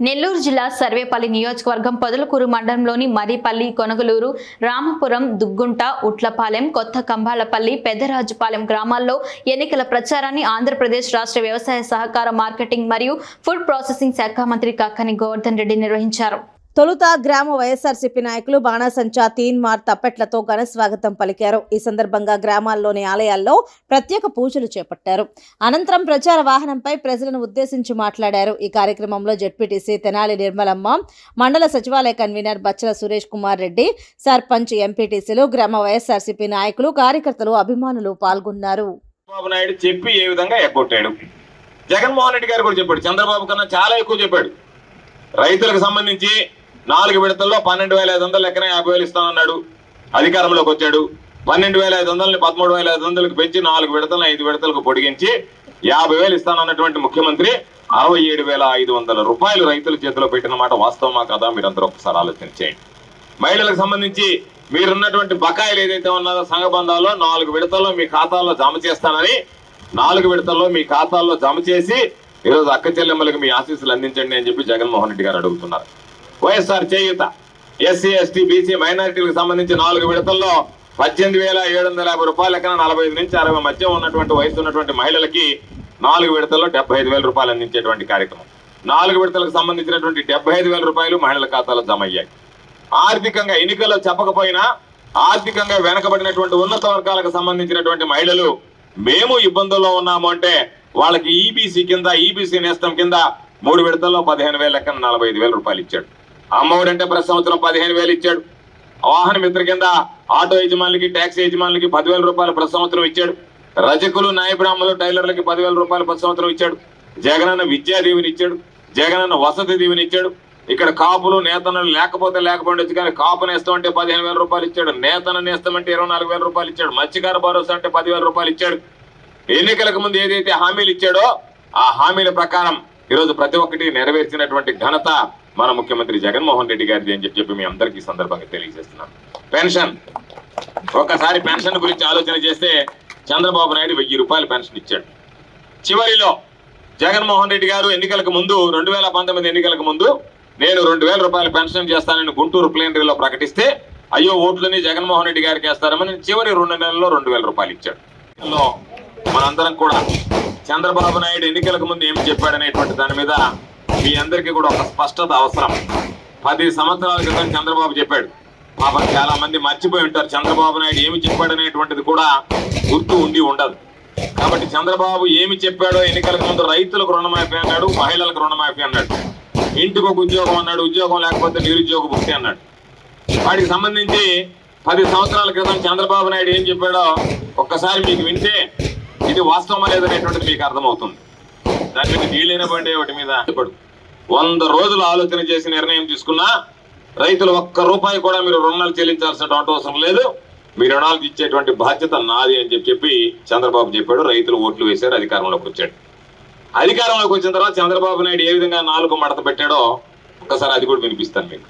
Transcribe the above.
నెల్లూరు జిల్లా సర్వేపల్లి నియోజకవర్గం పొదలకూరు మండలంలోని మరిపల్లి కొనగలూరు రామపురం దుగ్గుంట ఉట్లపాలెం కొత్త కంబాలపల్లి పెద్దరాజుపాలెం గ్రామాల్లో ఎన్నికల ప్రచారాన్ని ఆంధ్రప్రదేశ్ రాష్ట్ర వ్యవసాయ సహకార మార్కెటింగ్ మరియు ఫుడ్ ప్రాసెసింగ్ శాఖ మంత్రి కాకాని గోవర్ధన్ రెడ్డి నిర్వహించారు. తొలుత గ్రామ వైఎస్ఆర్సీపీ నాయకులు బాణాసంచా తీన్మార్ తప్పెట్లతో ఘన స్వాగతం పలికారు. ఈ సందర్భంగా గ్రామాల్లోని ఆలయాల్లో ప్రత్యేక పూజలు చేపట్టారు. అనంతరం ప్రచార వాహనంపై ప్రజలను ఉద్దేశించి మాట్లాడారు. ఈ కార్యక్రమంలో జడ్పీటీసీ తెనాలి నిర్మలమ్మ మండల సచివాలయ కన్వీనర్ బచ్చల సురేష్ కుమార్ రెడ్డి సర్పంచ్ ఎంపీటీసీలు గ్రామ వైఎస్ఆర్సీపీ నాయకులు కార్యకర్తలు అభిమానులు పాల్గొన్నారు. చంద్రబాబు నాయుడు చెప్పి ఏ విధంగా ఎగ్గొట్టాడు? జగన్మోహన్ రెడ్డి గారు కూడా చెప్పాడు. చంద్రబాబు కన్నా చాలా ఎక్కువ చెప్పాడు. రైతులకు సంబంధించి నాలుగు విడతల్లో పన్నెండు వేల ఐదు వందలు లెక్కనే యాభై వేలు ఇస్తానన్నాడు అధికారంలోకి వచ్చాడు. పన్నెండు వేల ఐదు వందలని పదమూడు వేల ఐదు వందలకు పెంచి నాలుగు విడతలను ఐదు విడతలకు పొడిగించి యాభై వేలు ఇస్తానన్నటువంటి ముఖ్యమంత్రి అరవై ఏడు వేల ఐదు వందల రూపాయలు రైతుల చేతిలో పెట్టిన మాట వాస్తవమా కదా? మీరందరూ ఒకసారి ఆలోచన చేయండి. మహిళలకు సంబంధించి మీరున్నటువంటి బకాయిలు ఏదైతే ఉన్నదో సంఘబంధాల్లో నాలుగు విడతల్లో మీ ఖాతాల్లో జమ చేస్తానని నాలుగు విడతల్లో మీ ఖాతాల్లో జమ చేసి ఈరోజు అక్క చెల్లెమ్మలకు మీ ఆశీస్సులు అందించండి అని చెప్పి జగన్మోహన్ రెడ్డి గారు అడుగుతున్నారు. YSR Cheyutha SC ST BC మైనారిటీలకు సంబంధించి నాలుగు విడతల్లో పద్దెనిమిది వేల ఏడు వందల యాభై రూపాయల లెక్కన నలభై ఐదు నుంచి అరవై మధ్య ఉన్నటువంటి వయసు ఉన్నటువంటి మహిళలకి నాలుగు విడతల్లో డెబ్బై ఐదు వేల రూపాయలు అందించేటువంటి కార్యక్రమం. నాలుగు విడతలకు సంబంధించినటువంటి డెబ్బై ఐదు వేల రూపాయలు మహిళల ఖాతాలో జమ అయ్యాయి. ఆర్థికంగా ఎన్నికల్లో చెప్పకపోయినా ఆర్థికంగా వెనకబడినటువంటి ఉన్నత వర్గాలకు సంబంధించినటువంటి మహిళలు మేము ఇబ్బందుల్లో ఉన్నాము అంటే వాళ్ళకి ఈబీసీ కింద ఈబీసీ నేస్తం కింద మూడు విడతల్లో పదిహేను వేల లెక్కన నలభై ఐదు వేల రూపాయలు ఇచ్చాడు. అమ్మఒడి అంటే ప్రతి సంవత్సరం పదిహేను వేలు ఇచ్చాడు. వాహన మిత్ర కింద ఆటో యజమానులకి ట్యాక్సీ యజమానులకి పదివేల రూపాయలు ప్రతి సంవత్సరం ఇచ్చాడు. రజకులు న్యాయబ్రాహ్మణులు టైలర్లకి పదివేల రూపాయలు ప్రతి సంవత్సరం ఇచ్చాడు. జగనన్న విద్యా దీవెని ఇచ్చాడు. జగనన్న వసతి దీవెని ఇచ్చాడు. ఇక్కడ కాపులు నేతనలు లేకపోతే లేకపోవచ్చు కానీ కాపు నేస్తం అంటే పదిహేను వేల రూపాయలు ఇచ్చాడు. నేతన నేస్తం అంటే ఇరవై నాలుగు వేల రూపాయలు ఇచ్చాడు. మత్స్యకార భరోసా అంటే పదివేల రూపాయలు ఇచ్చాడు. ఎన్నికలకు ముందు ఏదైతే హామీలు ఇచ్చాడో ఆ హామీల ప్రకారం ఈరోజు ప్రతి ఒక్కటి నెరవేర్చినటువంటి ఘనత మన ముఖ్యమంత్రి జగన్మోహన్ రెడ్డి గారిది అని చెప్పి చెప్పి మీ అందరికీ ఈ సందర్భంగా తెలియజేస్తున్నాను పెన్షన్. ఒకసారి పెన్షన్ గురించి ఆలోచన చేస్తే చంద్రబాబు నాయుడు వెయ్యి రూపాయలు పెన్షన్ ఇచ్చాడు. చివరిలో జగన్మోహన్ రెడ్డి గారు ఎన్నికలకు ముందు రెండు వేల పంతొమ్మిది ఎన్నికలకు ముందు నేను రెండు వేల రూపాయలు పెన్షన్ చేస్తానని గుంటూరు ప్లేనరీలో ప్రకటిస్తే అయ్యో ఓట్లని జగన్మోహన్ రెడ్డి గారికి వేస్తారని చివరి రెండు నెలల్లో రెండు వేల రూపాయలు ఇచ్చాడు. మనందరం కూడా చంద్రబాబు నాయుడు ఎన్నికలకు ముందు ఏమి చెప్పాడనేటువంటి దాని మీద మీ అందరికీ కూడా ఒక స్పష్టత అవసరం. పది సంవత్సరాల క్రితం చంద్రబాబు చెప్పాడు. పాపం చాలా మంది మర్చిపోయి ఉంటారు. చంద్రబాబు నాయుడు ఏమి చెప్పాడనేటువంటిది కూడా గుర్తు ఉండి ఉండదు. కాబట్టి చంద్రబాబు ఏమి చెప్పాడో ఎన్నికలకు ముందు రైతులకు రుణమాఫీ అన్నాడు మహిళలకు రుణమాఫీ అన్నాడు. ఇంటికి ఒక ఉద్యోగం అన్నాడు ఉద్యోగం లేకపోతే నిరుద్యోగ భుక్తి అన్నాడు. వాటికి సంబంధించి పది సంవత్సరాల క్రితం చంద్రబాబు నాయుడు ఏం చెప్పాడో ఒక్కసారి మీకు వింటే ఇది వాస్తవమా లేదనేటువంటిది మీకు అర్థమవుతుంది. దాని మీద నీళ్ళైన బండి ఒకటి మీద పడు వంద రోజులు ఆలోచన చేసి నిర్ణయం తీసుకున్నా రైతులు ఒక్క రూపాయి కూడా మీరు రుణాలు చెల్లించాల్సినటువంటి అవసరం లేదు. మీ రుణాలు ఇచ్చేటువంటి బాధ్యత నాది అని చెప్పి చెప్పి చంద్రబాబు చెప్పాడు. రైతులు ఓట్లు వేశారు అధికారంలోకి వచ్చాడు. అధికారంలోకి వచ్చిన తర్వాత చంద్రబాబు నాయుడు ఏ విధంగా నాలుగు మడత పెట్టాడో ఒక్కసారి అది కూడా వినిపిస్తాను మీకు.